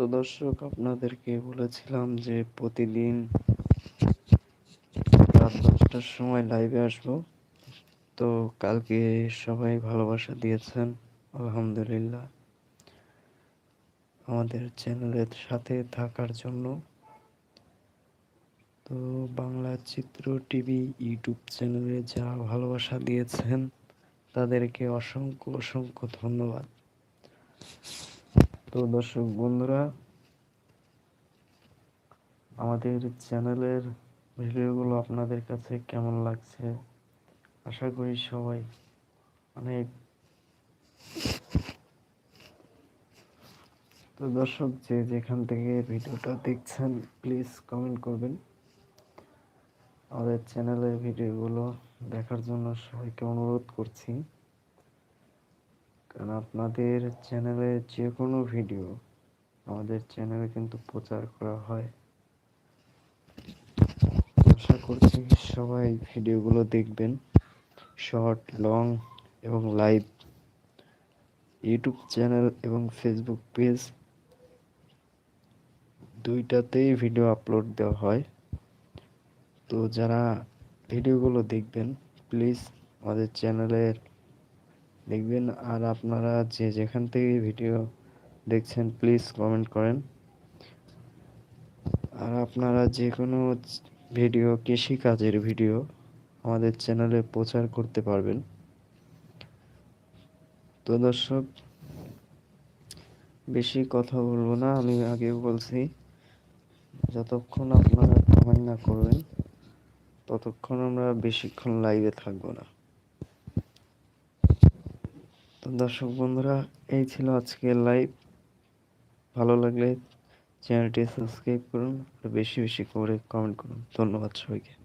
তো দর্শক, আপনাদেরকে বলেছিলাম যে প্রতিদিন রাত দশটার সময় লাইভে আসব। তো কালকে সবাই ভালোবাসা দিয়েছেন, আলহামদুলিল্লাহ। আমাদের চ্যানেলের সাথে থাকার জন্য। তো বাংলা চিত্র টিভি ইউটিউব চ্যানেলে যা ভালোবাসা দিয়েছেন, তাদেরকে অসংখ্য অসংখ্য ধন্যবাদ। তো দর্শক বন্ধুরা, আমাদের চ্যানেলের ভিডিওগুলো আপনাদের কাছে কেমন লাগছে? আশা করি সবাই অনেক তো দর্শক, যে যেখান থেকে ভিডিওটা দেখছেন প্লিজ কমেন্ট করবেন। আমাদের চ্যানেলের ভিডিওগুলো দেখার জন্য সবাইকে অনুরোধ করছি। কারণ আপনাদের চ্যানেলে যে কোনো ভিডিও আমাদের চ্যানেলে কিন্তু প্রচার করা হয়। আশা করছি সবাই ভিডিওগুলো দেখবেন। শর্ট লং এবং লাইভ ইউটিউব চ্যানেল এবং ফেসবুক পেজ দুইটাতেই ভিডিও আপলোড দেওয়া হয়। তো যারা ভিডিওগুলো দেখবেন প্লিজ আমাদের চ্যানেলের দেখবেন আর আপনারা যে যেখান থেকে ভিডিও দেখছেন প্লিজ কমেন্ট করেন। আর আপনারা যে কোনো ভিডিও কৃষিকাজের ভিডিও আমাদের চ্যানেলে প্রচার করতে পারবেন। তো দর্শক, বেশি কথা বলব না, আমি আগেও বলছি, যতক্ষণ আপনারা কমেন্ট না করবেন, ততক্ষণ আমরা বেশিক্ষণ লাইভে থাকব না। দর্শক বন্ধুরা, এই ছিল আজকের লাইভ ভালো লাগলে চ্যানেলটি সাবস্ক্রাইব করুন বেশি বেশি করে কমেন্ট করুন। ধন্যবাদ সবাইকে।